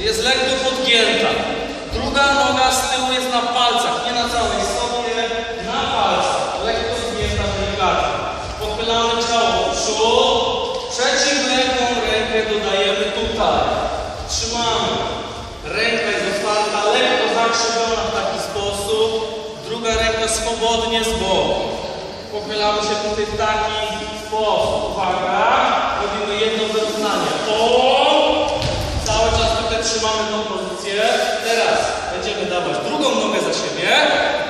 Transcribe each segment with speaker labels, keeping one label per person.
Speaker 1: jest lekko podgięta. Druga noga z tyłu jest na palcach, nie na całej sobie, na palcach. Lekko zgięta delikatnie. Pochylamy ciało w przód. Przeciwległą rękę dodajemy tutaj. Trzymamy. Ręka jest otwarta, lekko zakrzywiona w taki sposób. Druga ręka swobodnie z boku. Pochylamy się tutaj w taki sposób. Uwaga. Robimy jedno wyrównanie. O! Cały czas tutaj trzymamy tą pozycję. Teraz będziemy dawać drugą nogę za siebie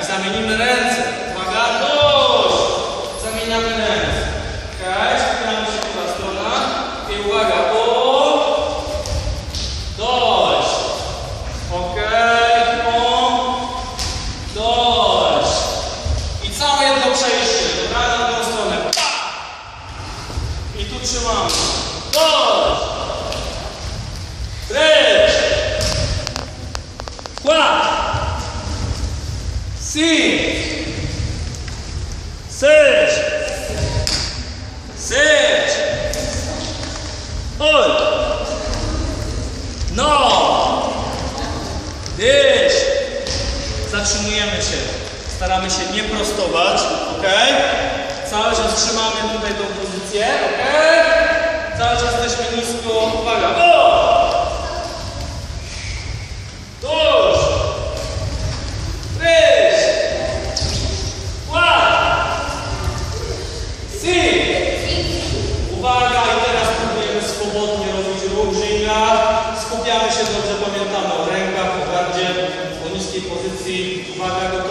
Speaker 1: i zamienimy ręce. Uwaga, dość! Zamieniamy ręce. Okej, skupiamy się druga strona. I uwaga, o! Dość! Okej, o! Dość! I całe jedno przejście. Dobra, na drugą stronę. I tu trzymamy. Dość! Cinco, seis, sete, oito, nove, dziesięć. Zatrzymujemy się. Staramy się nie prostować, ok? Cały czas trzymamy tutaj tą pozycję, ok? Cały czas jesteśmy nisko. Uwaga, o! Dois, três, quatro, cinco. Uwaga, i teraz próbujemy swobodnie robić ruch dżinga. Skupiamy się dobrze, pamiętamy o rękach, o gardzie, o niskiej pozycji. Uwaga,